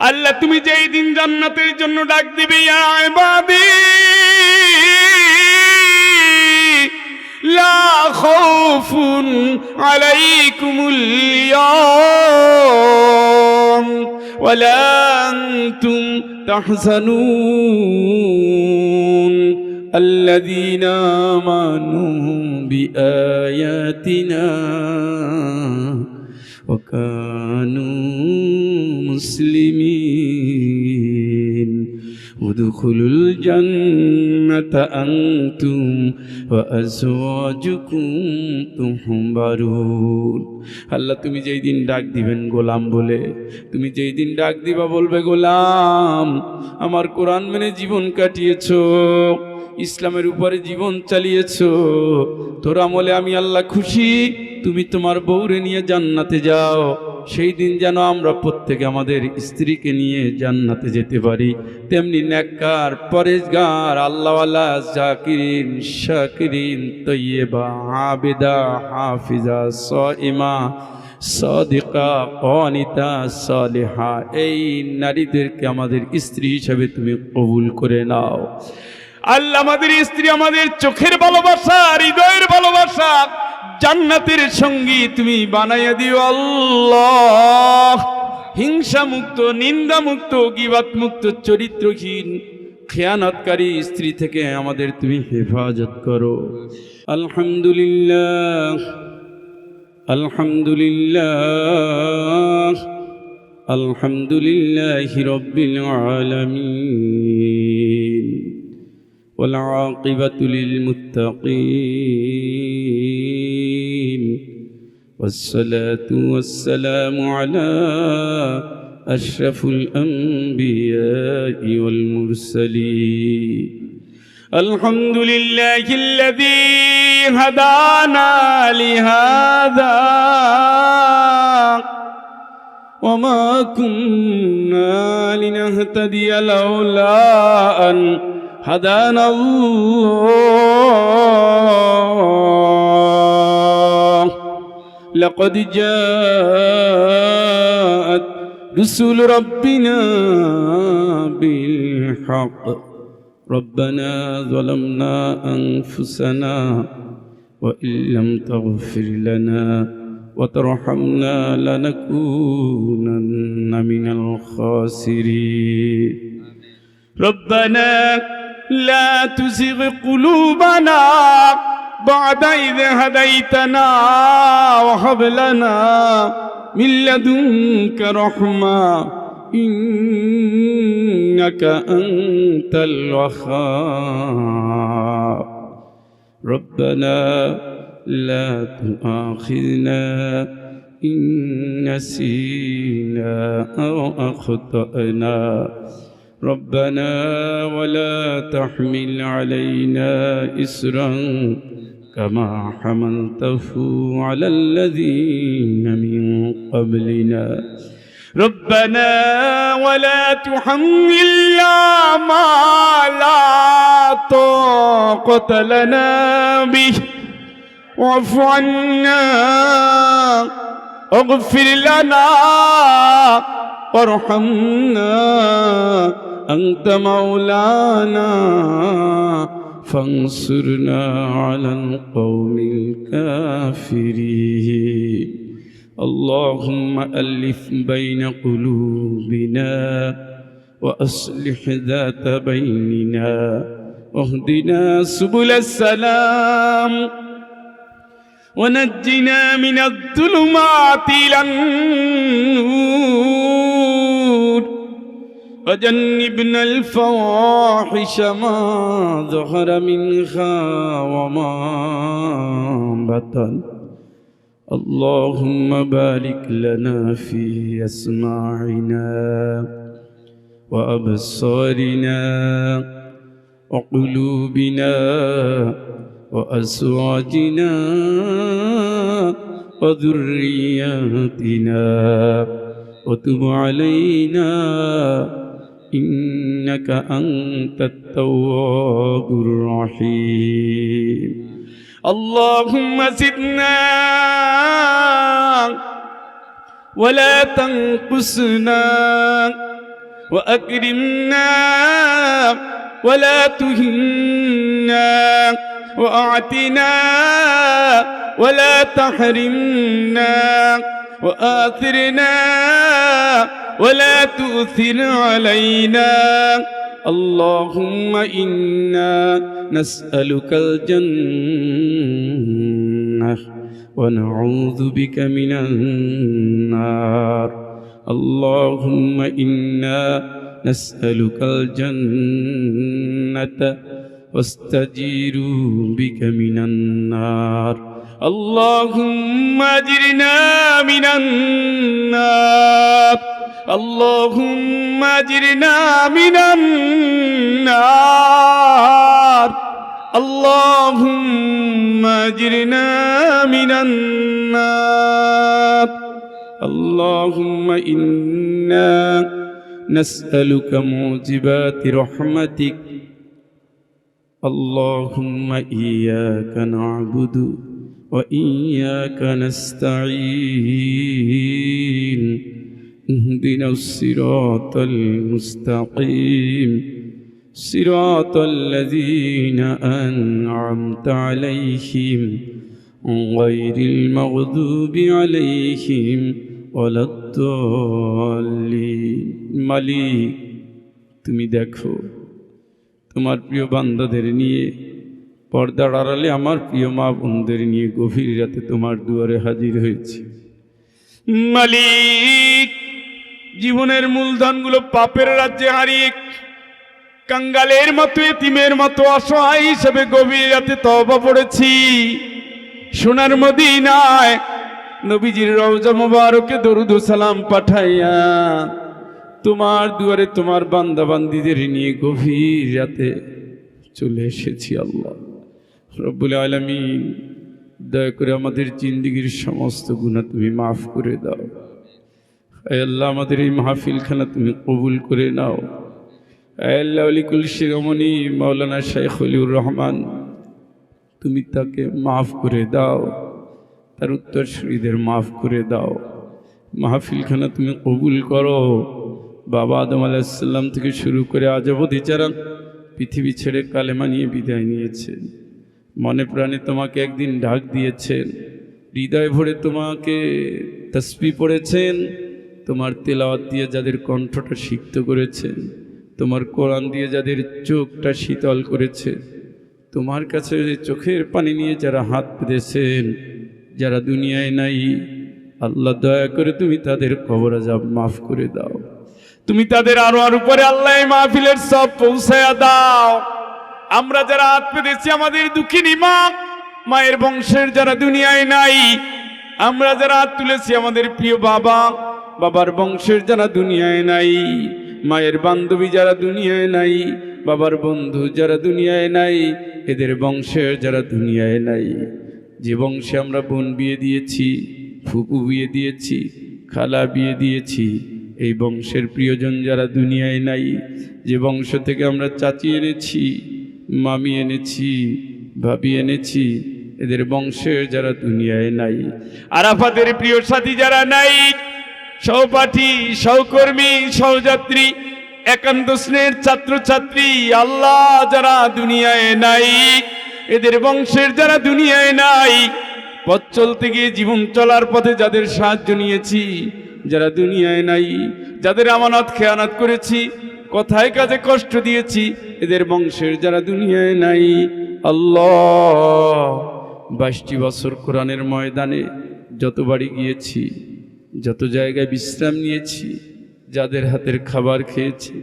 আল্লাহ তুমি যেই দিন জান্নাতের জন্য ডাক দিবে ইয়া ইবাদি লা খাউফুন আলাইকুমুল ইয়াম ওয়ালা আনতুম তাহজানুন الذين آمنوا بآياتنا وكانوا مسلمين ادخلوا الجنة أنتم وأزواجكم تحبرون আল্লাহ তুমি যেই দিন ডাক দিবেন গোলাম বলে তুমি যেই দিন ডাক দিবা বলবে গোলাম আমার কোরআন মেনে জীবন কাটিয়েছো ইসলামের উপরে জীবন চালিয়েছো তোর আমলে আমি আল্লাহ খুশি তুমি তোমার বউরে নিয়ে জান্নাতে যাও সেই দিন যেন আমরা প্রত্যেকে আমাদের স্ত্রীকে নিয়ে জান্নাতে যেতে পারি। তেমনি নেককার পরেজগার আল্লাহওয়ালা, জাকিরিন, শাকিরিন, তৈয়বা, আবেদা, হাফিজা স ইমা সদিকা, অনিতা, সলেহা, এই নারীদেরকে আমাদের স্ত্রী হিসাবে তুমি কবুল করে নাও। আল্লাহ আমাদের স্ত্রী আমাদের চোখের ভালোবাসা, হৃদয়ের ভালোবাসা জান্নাতের সঙ্গী তুমি বানাইয়া দিও আল্লাহ হিংসা মুক্ত নিন্দা মুক্ত গিবাত মুক্ত চরিত্রহীন খেয়ানতকারী স্ত্রী থেকে আমাদের তুমি হেফাজত করো আলহামদুলিল্লাহ আলহামদুলিল্লাহ আলহামদুলিল্লাহ রব্বিল আলামিন والعاقبة للمتقين والصلاة والسلام على أشرف الأنبياء والمرسلين. الحمد لله الذي هدانا لهذا. وما كنا لنهتدي لولا أن هدانا الله. لقد جاءت رسل ربنا بالحق. ربنا ظلمنا أنفسنا وإن لم تغفر لنا وترحمنا لنكونن من الخاسرين. ربنا لا تزغ قلوبنا بعد إذ هديتنا وهب لنا من لدنك رحمة إنك أنت الوهاب. ربنا لا تؤاخذنا إن نسينا أو أخطأنا. ربنا ولا تحمل علينا إسرا كما حملته على الذين من قبلنا. ربنا ولا تحملنا ما لا طاقة لنا به. واعف عنا. اغفر لنا. وارحمنا. أنت مولانا. فانصرنا على القوم الكافرين. اللهم ألف بين قلوبنا وأصلح ذات بيننا واهدنا سبل السلام ونجنا من الظلمات إلى النور. وجنبنا الفواحش ما ظهر منها وما بطن. اللهم بارك لنا في أسماعنا وأبصارنا وقلوبنا وأزواجنا وذرياتنا. وتب علينا إنك أنت التواب الرحيم. اللهم زدنا ولا تنقصنا وأكرمنا ولا تهنا وأعتنا ولا تحرمنا وآثرنا ولا تؤثر علينا. اللهم إنا نسألك الجنة ونعوذ بك من النار. اللهم إنا نسألك الجنة واستجير بك من النار. اللهم أجرنا من النار. اللهم أجرنا من النار. اللهم أجرنا من النار. اللهم إنا نسألك موجبات رحمتك. اللهم إياك نعبد. وإياك نستعين اهدنا الصراط المستقيم صراط الذين أنعمت عليهم غير المغضوب عليهم ولا الضالين মালিক তুমি দেখো তোমার প্রিয় বান্দাদের নিয়ে পর্দার আড়ালে আমার প্রিয় মা বোনদের নিয়ে গভীর রাতে তোমার দুয়ারে হাজির হয়েছি। মালিক, জীবনের মূলধনগুলো পাপের রাজ্যে হারিয়ে কাঙ্গালের মতো, এতিমের মতো অসহায় হিসেবে গভীর রাতে তবা পড়েছি। সোনার মদিনায় নবীজির রওজা মোবারকে দরুদ সালাম পাঠাইয়া তোমার দুয়ারে তোমার বান্দা বান্দিদের নিয়ে গভীর রাতে চলে এসেছি আল্লাহ। রব্বুল আলমিন, দয়া করে আমাদের জিন্দগির সমস্ত গুণা তুমি মাফ করে দাও। আল্লাহ, আমাদের এই মাহফিলখানা তুমি কবুল করে নাও। আল্লাহ, অলিকুল শিরোমণি মৌলানা শেখ অলিউর রহমান, তুমি তাকে মাফ করে দাও, তার উত্তরসূরিদের মাফ করে দাও। মাহফিলখানা তুমি কবুল করো। বাবা আদম আলাহিসাল্লাম থেকে শুরু করে আজ অবধি যারা পৃথিবী ছেড়ে কালেমা নিয়ে বিদায় নিয়েছেন মনে প্রাণে তোমাকে একদিন ডাক দিয়েছেন। হৃদয় ভরে তোমাকে তসবি পড়েছেন। তোমার তেলাওয়াত দিয়ে যাদের কণ্ঠটা সিক্ত করেছেন, তোমার কোরআন দিয়ে যাদের চোখটা শীতল করেছে, তোমার কাছে চোখের পানি নিয়ে যারা হাত পেতেছেন যারা দুনিয়ায় নাই, আল্লাহ দয়া করে তুমি তাদের কবর আজাব মাফ করে দাও। তুমি তাদের আরও আর উপরে আল্লাহ মাহফিলের সব পৌঁছায়া দাও। আমরা যারা হাত পেতেছি, আমাদের দুঃখিনী মা, মায়ের বংশের যারা দুনিয়ায় নাই, আমরা যারা হাত তুলেছি, আমাদের প্রিয় বাবা, বাবার বংশের যারা দুনিয়ায় নাই, মায়ের বান্ধবী যারা দুনিয়ায় নাই, বাবার বন্ধু যারা দুনিয়ায় নাই, এদের বংশের যারা দুনিয়ায় নাই। যে বংশে আমরা বোন বিয়ে দিয়েছি, ফুপু বিয়ে দিয়েছি, খালা বিয়ে দিয়েছি, এই বংশের প্রিয়জন যারা দুনিয়ায় নাই, যে বংশ থেকে আমরা চাচি এনেছি মামি এনেছি, ভাবি এনেছি, এদের বংশের যারা দুনিয়ায় নাই। আরাফাতের প্রিয় সাথী যারা নাই, সহপাঠী, সহকর্মী, সহযাত্রী, একান্ত স্নেহের ছাত্রছাত্রী, আল্লাহ যারা দুনিয়ায় নাই, এদের বংশের যারা দুনিয়ায় নাই, পথ চলতে গিয়ে জীবন চলার পথে যাদের সাহায্য নিয়েছি, যারা দুনিয়ায় নাই, যাদের আমানত খেয়ানত করেছি কথায় কাজে কষ্ট দিয়েছি। এদের বংশের যারা দুনিয়ায় নাই। আল্লাহ, বাইশটি বছর কোরআনের ময়দানে যত বাড়ি গিয়েছি, যত জায়গায় বিশ্রাম নিয়েছি, যাদের হাতের খাবার খেয়েছি,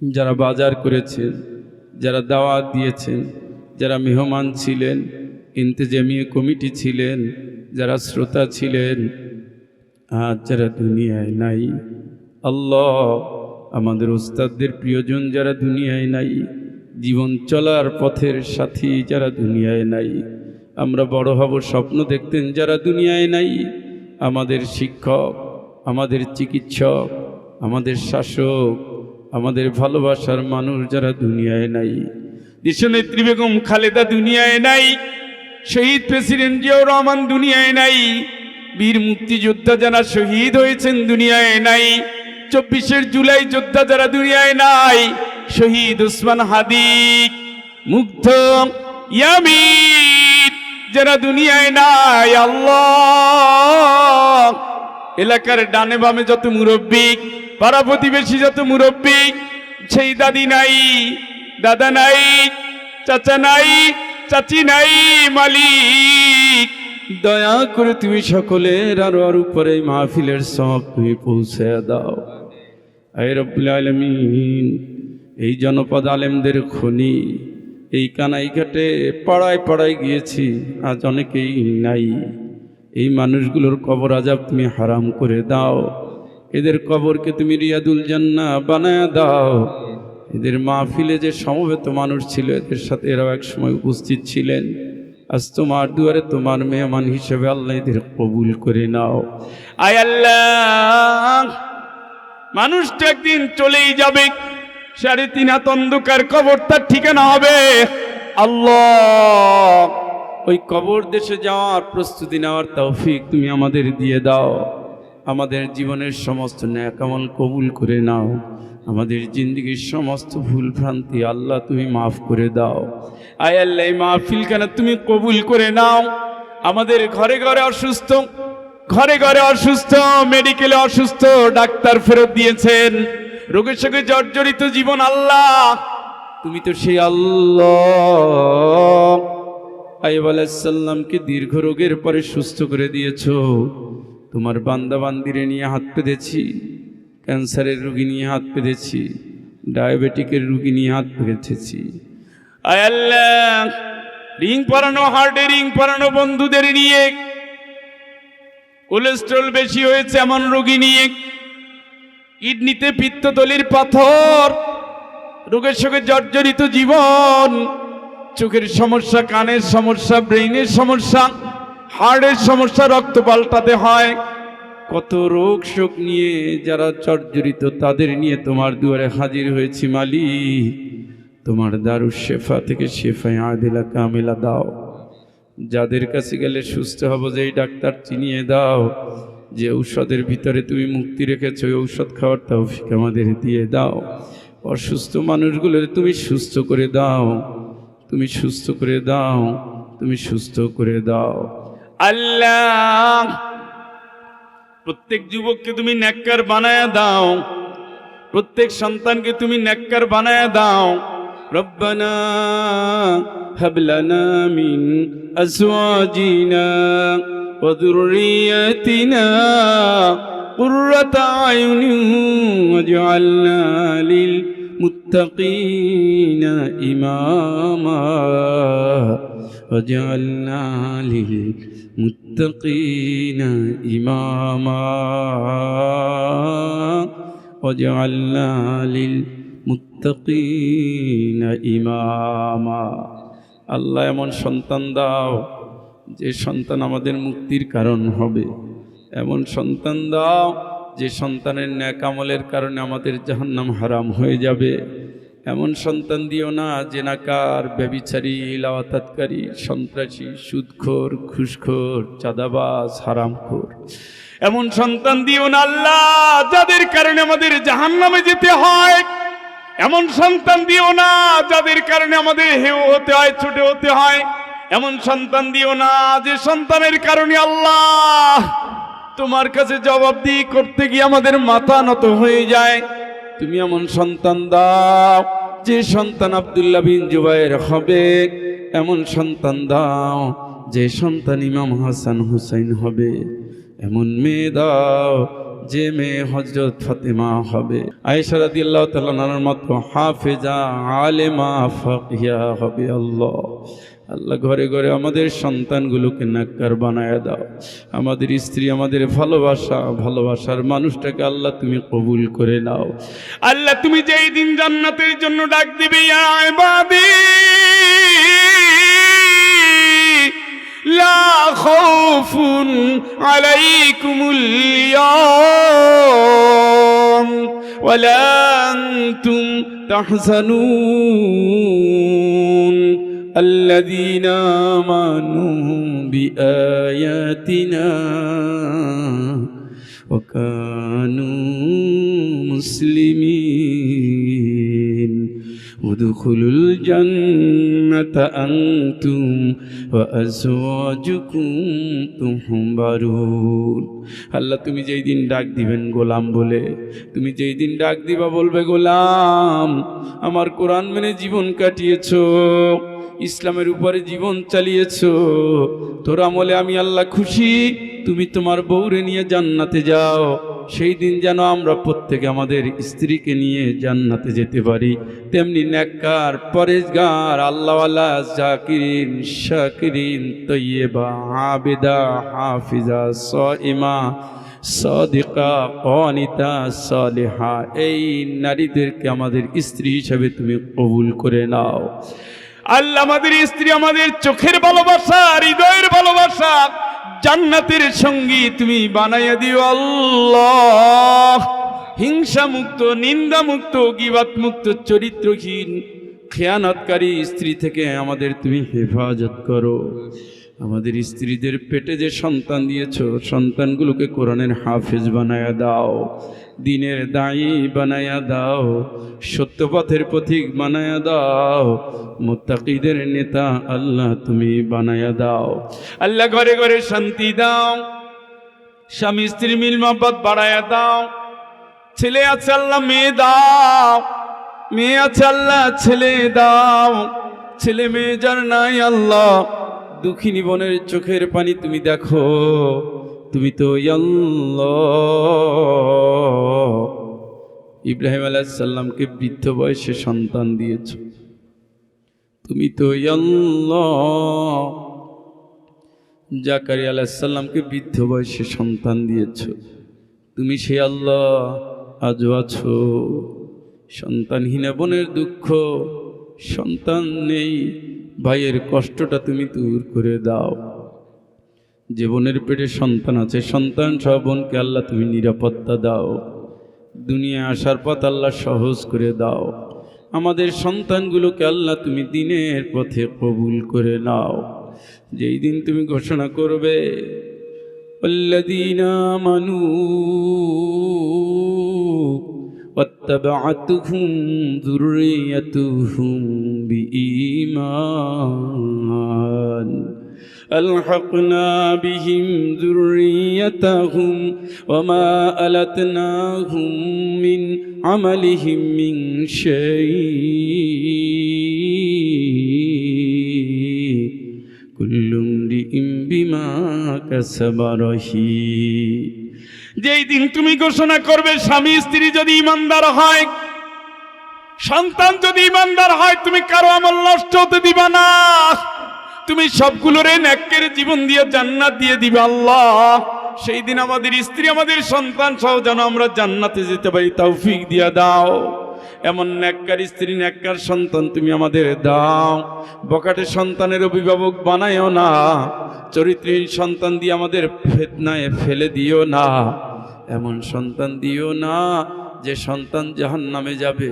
যারা বাজার করেছেন যারা দাওয়াত দিয়েছেন, যারা মেহমান ছিলেন, ইন্তেজামিয়া কমিটি ছিলেন, যারা শ্রোতা ছিলেন আর যারা দুনিয়ায় নাই। আল্লাহ আমাদের ওস্তাদদের প্রিয়জন যারা দুনিয়ায় নাই, জীবন চলার পথের সাথী যারা দুনিয়ায় নাই, আমরা বড় হব স্বপ্ন দেখতেন যারা দুনিয়ায় নাই, আমাদের শিক্ষক, আমাদের চিকিৎসক, আমাদের শাসক, আমাদের ভালোবাসার মানুষ যারা দুনিয়ায় নাই। দেশনেত্রী বেগম খালেদা দুনিয়ায় নাই, শহীদ প্রেসিডেন্ট জিয়াউর রহমান দুনিয়ায় নাই, বীর মুক্তিযোদ্ধা যারা শহীদ হয়েছেন দুনিয়ায় নাই চব্বিশের জুলাই যোদ্ধা যারা দুনিয়ায় নাই, শহীদ উসমান হাদিক, মুগ্ধ যারা দুনিয়ায় নাই, আল্লাহ। এলাকার ডানে বামে যত মুরব্বী, পাড়া প্রতিবেশী যত মুরব্বী, সেই দাদি নাই, দাদা নাই, চাচা নাই, চাচি নাই, মালিক। দয়া করে তুমি সকলের আরও আর উপরে মাহফিলের সব তুমি পৌঁছে দাও। আয় রব্বুল আলমিন। এই জনপদ আলেমদের খনি, এই কানাইঘাটে পাড়ায় পাড়ায় গিয়েছি, আজ অনেকেই নাই। এই মানুষগুলোর কবর আজাব তুমি হারাম করে দাও। এদের কবরকে তুমি রিয়াদুল জান্না বানায় দাও। এদের মাহফিলে যে সমবেত মানুষ ছিল, এদের সাথে এরাও এক সময় উপস্থিত ছিলেন। আজ তোমার দুয়ারে তোমার মেহমান হিসেবে আল্লাহ এদের কবুল করে নাও। আয় আল্লাহ! মানুষ তো একদিন চলেই যাবে। সাড়ে তিন হাত অন্ধকার কবর তার ঠিকানা হবে। আল্লাহ, ওই কবর দেশে যাওয়ার প্রস্তুতি নেওয়ার তৌফিক তুমি আমাদের দিয়ে দাও। আমাদের জীবনের সমস্ত ন্যাকামল কবুল করে নাও। আমাদের জিন্দগির সমস্ত ভুল ভ্রান্তি আল্লাহ তুমি মাফ করে দাও। আয় আল্লাহ, এই মাহফিল কেন তুমি কবুল করে নাও। আমাদের ঘরে ঘরে অসুস্থ ঘরে ঘরে অসুস্থ মেডিকেলে অসুস্থ, ডাক্তার ফেরত দিয়েছেন। রোগের সঙ্গে জর্জরিত জীবন আল্লাহ। তুমি তো সেই আল্লাহ। আলাইসাল্লামকে দীর্ঘ রোগের পরে সুস্থ করে দিয়েছ। তোমার বান্দা বান্দিরে নিয়ে হাত পেতেছি ক্যান্সারের রুগী নিয়ে হাত পেতেছি ডায়াবেটিকের রুগী নিয়ে হাত পেতেছি আয় আল্লাহ, রিং পরানো হার্টে রিং পরানো বন্ধুদের নিয়ে কোলেস্ট্রল বেশি হয়েছে এমন রোগী নিয়ে। কিডনিতে পিত্ততলির পাথর, রোগের সঙ্গে জর্জরিত জীবন, চোখের সমস্যা, কানের সমস্যা, ব্রেইনের সমস্যা হার্টের সমস্যা, রক্ত পাল্টাতে হয়। কত রোগ শোক নিয়ে যারা জর্জরিত, তাদের নিয়ে তোমার দুয়ারে হাজির হয়েছি মালি তোমার দারু শেফা থেকে শেফায় আদিলা কামেলা দাও। যাদের কাছে গেলে সুস্থ হব যে ডাক্তার চিনিয়ে দাও যে ঔষধের ভিতরে তুমি মুক্তি রেখেছো, ওই ঔষধ খাওয়ার তৌফিক আমাদের দিয়ে দাও। অসুস্থ মানুষগুলো তুমি সুস্থ করে দাও, তুমি সুস্থ করে দাও, তুমি সুস্থ করে দাও। আল্লাহ, প্রত্যেক যুবককে তুমি নেককার বানায় দাও, প্রত্যেক সন্তানকে তুমি নেককার বানায় দাও। ربنا هب لنا من أزواجنا وذريتنا قرة عين واجعلنا للمتقين إماما واجعلنا للمتقين إماما واجعلنا للمتقين মুত্তাকিনা ইমামা। আল্লাহ এমন সন্তান দাও, যে সন্তান আমাদের মুক্তির কারণ হবে। এমন সন্তান দাও, যে সন্তানের ন্যাকামলের কারণে আমাদের জাহান্নাম হারাম হয়ে যাবে। এমন সন্তান দিও না, জেনাকার, ব্যবিচারী লাওয়াতকারী সন্ত্রাসী, সুদখোর, ঘুষখোর, চাঁদাবাজ, হারামখোর। এমন সন্তান দিও না আল্লাহ, যাদের কারণে আমাদের জাহান্নামে যেতে হয়। এমন সন্তান দিও না যাদের কারণে আমাদের হেউ হতে হয়, ছুটে হতে হয়। এমন সন্তান দিও না যে সন্তানের কারণে আল্লাহ তোমার কাছে জবাবদিহি করতে গিয়ে আমাদের মাথা নত হয়ে যায়। তুমি এমন সন্তান দাও যে সন্তান আব্দুল্লাহ বিন জুবাইর হবে। এমন সন্তান দাও যে সন্তান ইমাম হাসান হুসাইন হবে। এমন মেয়ে দাও যে মেয়ে হজরত ফাতেমা হবে। আয়েশা রাদিয়াল্লাহু তাআলা নানার মতো, হাফেজা আলেমা ফাকিয়া হবে আল্লাহ। আল্লাহ ঘরে ঘরে আমাদের সন্তানগুলোকে নাক্কার বানায় দাও। আমাদের স্ত্রী আমাদের ভালোবাসা, ভালোবাসার মানুষটাকে আল্লাহ তুমি কবুল করে নাও। আল্লাহ তুমি যেই দিন জান্নাতের জন্য ডাক দিবে, ইয়া ইবাদি! لا خوف عليكم اليوم ولا أنتم تحزنون. الذين آمنوا بآياتنا وكانوا مسلمين. ادخلوا الجنة أنتم وأزواجكم تحبرون আল্লাহ তুমি যেই দিন ডাক দিবেন গোলাম বলে তুমি যেই দিন ডাক দিবা বলবে গোলাম আমার কোরআন মেনে জীবন কাটিয়েছো ইসলামের উপরে জীবন চালিয়েছো তোর আমলে আমি আল্লাহ খুশি তুমি তোমার বউরে নিয়ে জান্নাতে যাও সেই দিন যেন আমরা প্রত্যেকে আমাদের স্ত্রীকে নিয়ে জান্নাতে যেতে পারি। তেমনি নেককার পরেজগার আল্লাহওয়ালা, জাকিরিন, শাকিরিন, তৈয়বা, আবেদা, হাফিজা স সইমা, সদিকা অনিতা সলেহা, এই নারীদেরকে আমাদের স্ত্রী হিসাবে তুমি কবুল করে নাও। আল্লাহ আমাদের স্ত্রী আমাদের চোখের ভালোবাসা, হৃদয়ের ভালোবাসা জান্নাতের সঙ্গী তুমি বানাইয়া দিও আল্লাহ। হিংসা মুক্ত নিন্দা মুক্ত গিবাত মুক্ত চরিত্রহীন, খেয়ানতকারী স্ত্রী থেকে আমাদের তুমি হেফাজত করো। আমাদের স্ত্রীদের পেটে যে সন্তান দিয়েছ, সন্তানগুলোকে কোরআনের হাফেজ বানায়া দাও, দিনের দায়ী বানায়া দাও, সত্যপথের পথিক বানায়া দাও, মুত্তাকিদের নেতা আল্লাহ তুমি বানায়া দাও। আল্লাহ ঘরে ঘরে শান্তি দাও, স্বামী স্ত্রী মিল মহব্বত বাড়ায়া দাও, ছেলে আছে আল্লাহ মেয়ে দাও, মেয়ে আছে আল্লাহ ছেলে দাও, ছেলে মেয়ে যার নাই আল্লাহ দুঃখিনী বোনের চোখের পানি তুমি দেখো, তুমি তো ইব্রাহিম আলাইসাল্লামকে বৃদ্ধ বয়সে সন্তান দিয়েছ, তুমি তো জাকারি আলাইসাল্লামকে বৃদ্ধ বয়সে সন্তান দিয়েছ, তুমি সে আল্লাহ আজও আছো। সন্তানহীন বোনের দুঃখ, সন্তান নেই। ভাইয়ের কষ্টটা তুমি দূর করে দাও যে বোনের পেটে সন্তান আছে সন্তান সহ বোনকে আল্লাহ তুমি নিরাপত্তা দাও দুনিয়া আসার পথ আল্লাহ সহজ করে দাও আমাদের সন্তানগুলোকে আল্লাহ তুমি দিনের পথে কবুল করে নাও যেই দিন তুমি ঘোষণা করবে الذين آمنوا واتبعتهم ذريتهم بإيمان ألحقنا بهم ذريتهم وما ألتناهم من عملهم من شيء كل امرئ بما كسب رهين যেই দিন তুমি ঘোষণা করবে স্বামী স্ত্রী যদি ইমানদার হয় সন্তান যদি ইমানদার হয়, তুমি কারও আমল নষ্ট হতে দিবা না। তুমি সবগুলোরে ন্যাক্কের জীবন দিয়ে জান্নাত দিয়ে দিবে আল্লাহ। সেই দিন আমাদের স্ত্রী, আমাদের সন্তান সহ যেন আমরা জান্নাতে যেতে পারি, তৌফিক দিয়ে দাও। এমন ন্যাক্কার স্ত্রী, ন্যাক্কার সন্তান তুমি আমাদের দাও। বকাটে সন্তানের অভিভাবক বানায়ও না। চরিত্রহীন সন্তান দিয়ে আমাদের ফেতনায় ফেলে দিও না। এমন সন্তান দিও না। যে সন্তান জাহান নামে যাবে,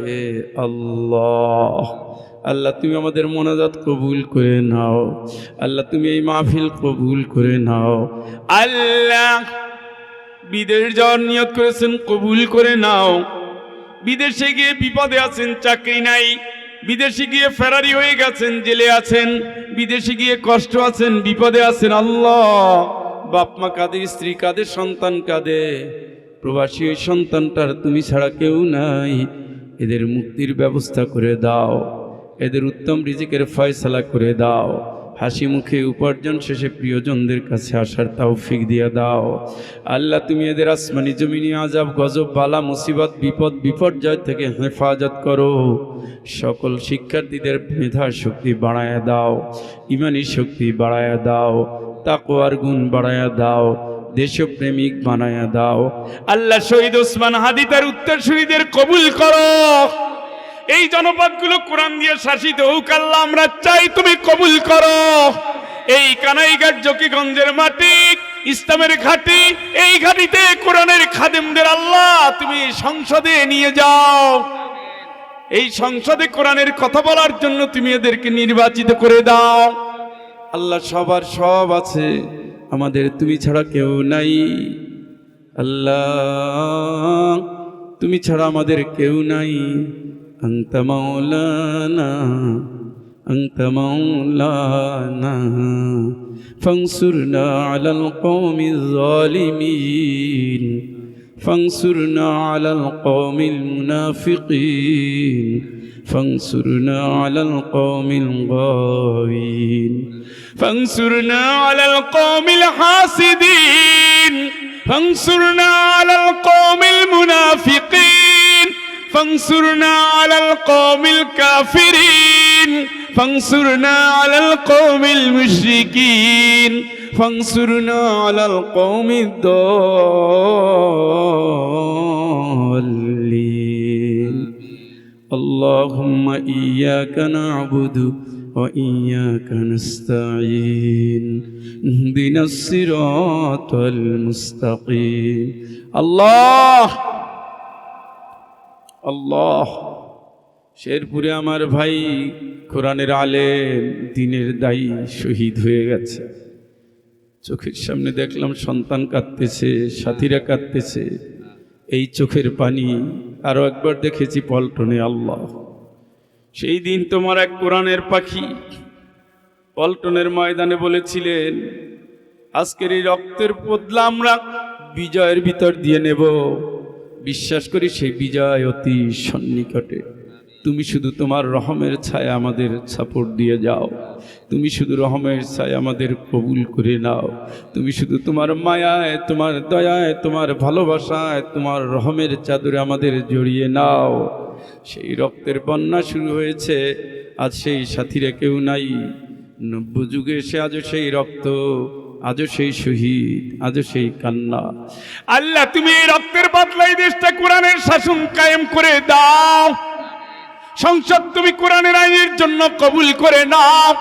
আল্লাহ। আল্লাহ, তুমি আমাদের মোনাজাত কবুল করে নাও। আল্লাহ, তুমি এই মাহফিল কবুল করে নাও। আল্লাহ, বিদেশ যাওয়ার নিয়ত করেছেন, কবুল করে নাও। বিদেশে গিয়ে বিপদে আছেন, চাকরি নাই। বিদেশে গিয়ে ফেরারি হয়ে গেছেন, জেলে আছেন। বিদেশে গিয়ে কষ্ট আছেন, বিপদে আছেন, আল্লাহ। বাপ মা কাদের, স্ত্রী কাদের, সন্তান কাঁদে প্রবাসী ওই সন্তানটার তুমি ছাড়া কেউ নাই। এদের মুক্তির ব্যবস্থা করে দাও। এদের উত্তম রিজিকের ফয়সালা করে দাও। হাসি মুখে উপার্জন শেষে প্রিয়জনদের কাছে আসার তৌফিক দিয়ে দাও। আল্লাহ, তুমি এদের আসমানি জমিনি আজাব গজব, বালা, মুসিবত, বিপদ, বিপর্যয় থেকে হেফাজত করো। সকল শিক্ষার্থীদের মেধা শক্তি বাড়ায়া দাও, ইমানি শক্তি বাড়ায়া দাও তাকোয়ার গুণ বাড়ায়া দাও দেশপ্রেমিক বানায়া দাও। আল্লাহ শহীদ ওসমান হাদি তার উত্তরসূরিদের কবুল করো। এই জনপদগুলো কোরআন দিয়ে শাসিত হোক, আল্লাহ আমরা চাই তুমি কবুল করো। এই কানাইঘাট জকিগঞ্জের মাটি, ইসলামের ঘাটি, এই ঘাটিতে কোরআনের খাদেমদের আল্লাহ তুমি সংসদে নিয়ে যাও। এই সংসদে কোরআনের কথা বলার জন্য তুমি এদেরকে নির্বাচিত করে দাও। আল্লাহ সবার সব আছে। আমাদের তুমি ছাড়া কেউ নাই আল্লাহ তুমি ছাড়া আমাদের কেউ নাই أنت مولانا أنت مولانا فانصرنا على القوم الظالمين فانصرنا على القوم المنافقين فانصرنا على القوم الغاوين فانصرنا على القوم الحاسدين فانصرنا على القوم المنافقين فانصرنا على القوم الكافرين فانصرنا على القوم المشركين فانصرنا على القوم الضالين اللهم إياك نعبد وإياك نستعين اهدنا الصراط المستقيم الله আল্লাহ শেরপুরে আমার ভাই কোরআনের আলেম দিনের দায়ী শহীদ হয়ে গেছে চোখের সামনে দেখলাম সন্তান কাঁদতেছে সাথীরা কাঁদতেছে এই চোখের পানি আরও একবার দেখেছি পল্টনে আল্লাহ সেই দিন তোমার এক কোরআনের পাখি পল্টনের ময়দানে বলেছিলেন, আজকের এই রক্তের বদলা আমরা বিজয়ের ভিতর দিয়ে নেব। বিশ্বাস করি সেই বিজয় অতি সন্নিকটে। তুমি শুধু তোমার রহমের ছায়া আমাদের সাপোর্ট দিয়ে যাও। তুমি শুধু রহমের ছায়া আমাদের কবুল করে নাও। তুমি শুধু তোমার মায়ায়, তোমার দয়ায়, তোমার ভালোবাসায়, তোমার রহমের চাদরে আমাদের জড়িয়ে নাও। সেই রক্তের বন্যা শুরু হয়েছে, আজ সেই সাথীরা কেউ নাই। নব্য যুগে এসে আজও সেই রক্ত, আজও সেই শহীদ, আজও সেই কান্না। আল্লাহ, তুমি এই রক্তের বদলাই দেশটা কোরআনের শাসন কায়েম করে দাও। সংসদ তুমি কোরআনের আইনের জন্য কবুল করে নাও।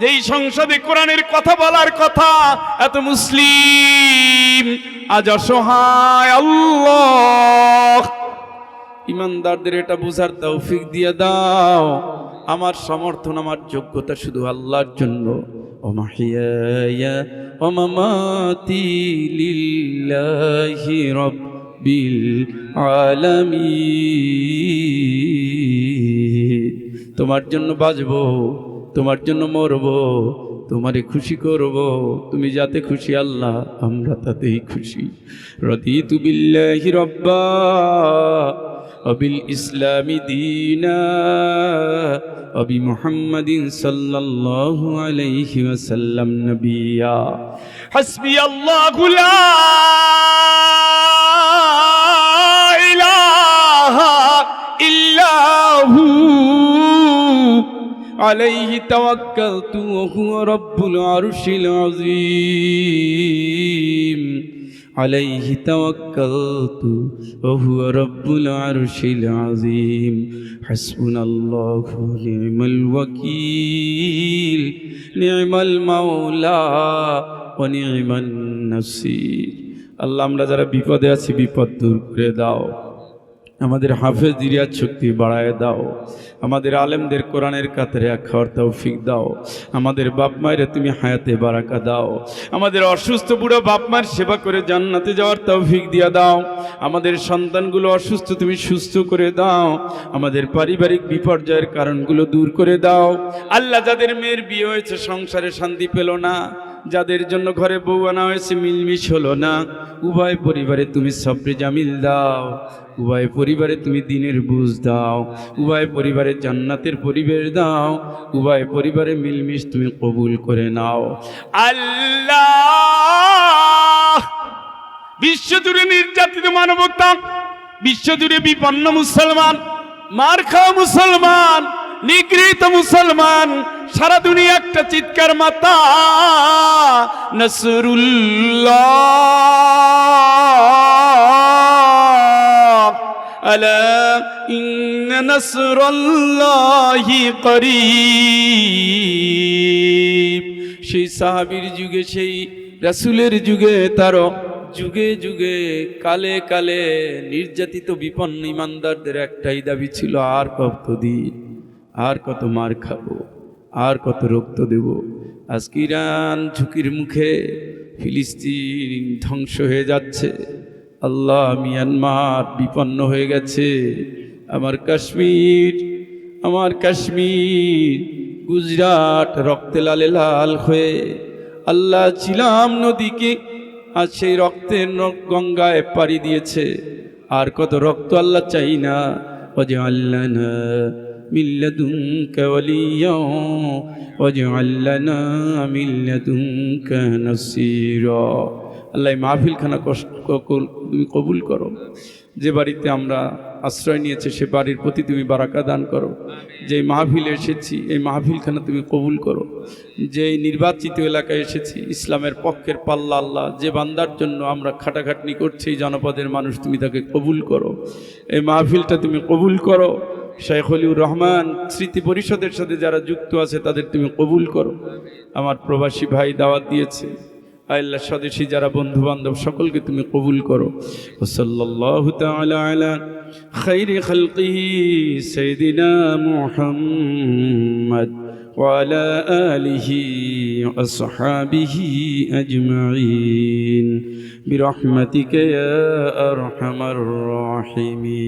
যেই সংসদে কোরআনের কথা বলার কথা, এত মুসলিম, আজ অসহায় আল্লাহ। ইমানদারদের এটা বুঝার তৌফিক দিয়ে দাও। আমার সমর্থন, আমার যোগ্যতা শুধু আল্লাহর জন্য। ওমাহিয়া ওমামাতি লিল্লাহি রব্বিল আলামিন। তোমার জন্য বাজবো তোমার জন্য মরবো, তোমারে খুশি করব। তুমি যাতে খুশি, আল্লাহ আমরা তাতেই খুশি। রদিতু বিল্লাহি রব্বা। وبالإسلام دينا وبمحمد صلى الله عليه وسلم نبيا. حسبي الله لا إله إلا هو. عليه توكلت وهو رب العرش العظيم. عليه توكلت وهو رب العرش العظيم حسبنا الله ونعم الوكيل نعم المولى ونعم النصير আল্লাহ আমরা যারা বিপদে আছি বিপদ দূর করে দাও আমাদের হাফেজ দিরিয়াত শক্তি বাড়ায় দাও। আমাদের আলেমদের কোরআনের কাতারে খাওয়ার তৌফিক দাও। আমাদের বাপ মায়ের তুমি হায়াতে বারাকা দাও। আমাদের অসুস্থ বুড়ো বাপ মায়ের সেবা করে জান্নাতে যাওয়ার তৌফিক দিয়া দাও। আমাদের সন্তানগুলো অসুস্থ তুমি সুস্থ করে দাও। আমাদের পারিবারিক বিপর্যয়ের কারণগুলো দূর করে দাও। আল্লাহ যাদের মেয়ের বিয়ে হয়েছে, সংসারে শান্তি পেল না। যাদের জন্য ঘরে বউ আনা হয়েছে, মিলমিশ হলো না। উভয় পরিবারে তুমি সবরে জামিল দাও। উভয় পরিবারে তুমি দিনের বুঝ দাও। উভয় পরিবারে জান্নাতের পরিবেশ দাও। উভয় পরিবারে মিলমিশ তুমি কবুল করে নাও। আল্লাহ! বিশ্বজুড়ে নির্যাতিত মানবতা, বিশ্বজুড়ে বিপন্ন মুসলমান, মার খাওয়া মুসলমান নিগৃহীত মুসলমান, সারা দুনিয়া একটা চিৎকার মাতা, নসরুল্লাহ। করিব। সেই সাহাবীর যুগে, সেই রাসূলের যুগে, তার যুগে যুগে, কালে কালে নির্যাতিত, বিপন্ন ইমানদারদের একটাই দাবি ছিল, আর কত দিন আর কত মার খাব, আর কত রক্ত দেব। আজকে ইরান ঝুঁকির মুখে ফিলিস্তিন ধ্বংস হয়ে যাচ্ছে। আল্লাহ মিয়ানমার বিপন্ন হয়ে গেছে। আমার কাশ্মীর আমার কাশ্মীর, গুজরাট রক্তে লালে লাল হয়ে। আল্লাহ চিলাম নদীকে, আজ সেই রক্তের গঙ্গায় পাড়ি দিয়েছে। আর কত রক্ত আল্লাহ চাই না। ওয়াজআলনা মিন লাদুনকা ওয়ালিয়্যা ওয়াজআলনা মিন লাদুনকা নাসীরা আল্লাহ, এই মাহফিলখানা কষ্ট ক- তুমি কবুল করো। যে বাড়িতে আমরা আশ্রয় নিয়েছে, সে বাড়ির প্রতি তুমি বারাকা দান করো। যে মাহফিলে এসেছি, এই মাহফিলখানা তুমি কবুল করো। যে নির্বাচিত এলাকায় এসেছি, ইসলামের পক্ষের পাল্লা আল্লাহ, যে বান্দার জন্য আমরা খাটাখাটনি করছি জনপদের মানুষ তুমি তাকে কবুল করো। এই মাহফিলটা তুমি কবুল করো। শেখ হলিউর রহমান স্মৃতি পরিষদের সাথে যারা যুক্ত আছে তাদের তুমি কবুল করো আমার প্রবাসী ভাই দাওয়াত দিয়েছে আল্লাহ স্বদেশী যারা বন্ধু বান্ধব সকলকে তুমি কবুল করো ও সাল্লাল্লাহু তাআলা আলা খাইরি খালকিহি সাইয়্যিদিনা মুহাম্মদ وعلى آله وأصحابه أجمعين برحمتك يا أرحم الراحمين